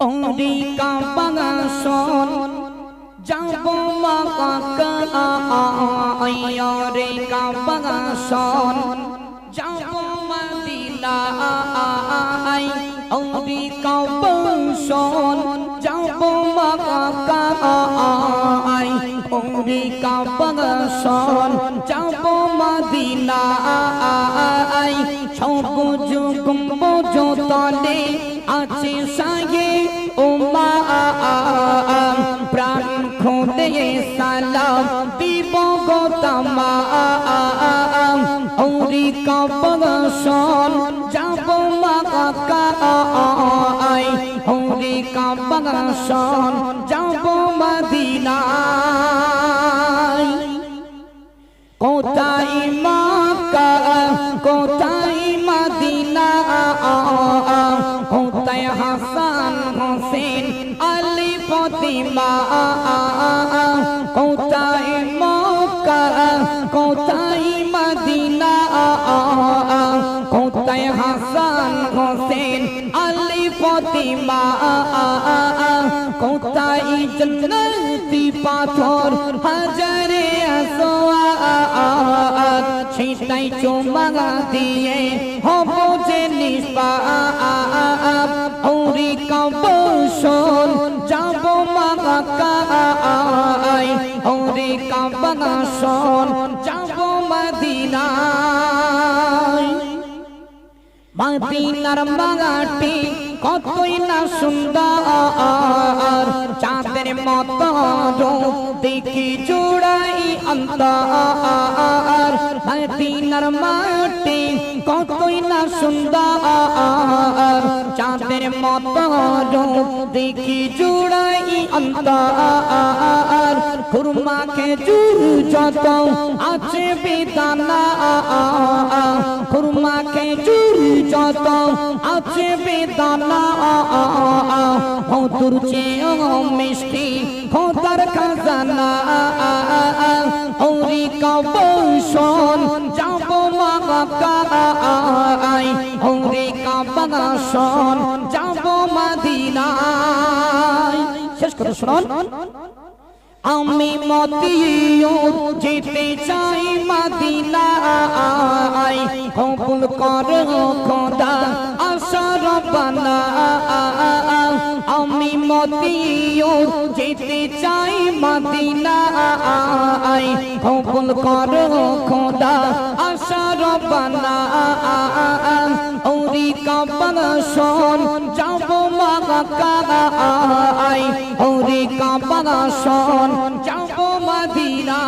ওরি কাবাগাসন যাব মাকা আয়রে কাবাগাসন যাব আই ওরি কাবাগাসন যাব মাকা আই ওরি কাবাগাসন যাব আই সবুজ গম্বুজ তলে আছে সাগে সালাম দিব গোতামা। ওরি কাবাগাসন যাব মাকা আই ওরি কাবাগাসন যাব মদিনায়। কোথায় মাকা কোথায় মদিনা কোথায় হাসান হোসেন আলী ফতিমা ফতিমা কোথায় জন্নতি পাথর হাজারে আসোয়াত? সেটাই চুমা দিয়ে হব যে নিষ্পাপ। ওরি কবসন যাব মাকাই ওরি কবসন যাব মদিনায়। মদিনার মাগাটি কতই না সুন্দর, চাঁদের মতো দেখি জোড়াই অন্তর, মদিনার মাটি কতই না সুন্দর, চাঁদের মতো দেখি জোড়াই অন্তর খুরমা খেজুর যত আছে বেদানা খুরমা খেজুর যত আছে বেদানা। মধুর চেয়েও মিষ্টি খোদার খাজানা। হরি কবসন যাব মাকাই হরি কবসন যাব মদিনায়। শেষ কথা শুনুন। আমি মদিও যেতে চাই মদিনায়। কবুল করো খোদা। রব্বানা আমি মদিও যেতে চাই, মদিনায় কবুল করো খোদা, আশা রব্বানা ওরি কাবালা শোন, যাব মাকাই ওরে কাবালা শোন, যাব মদিনা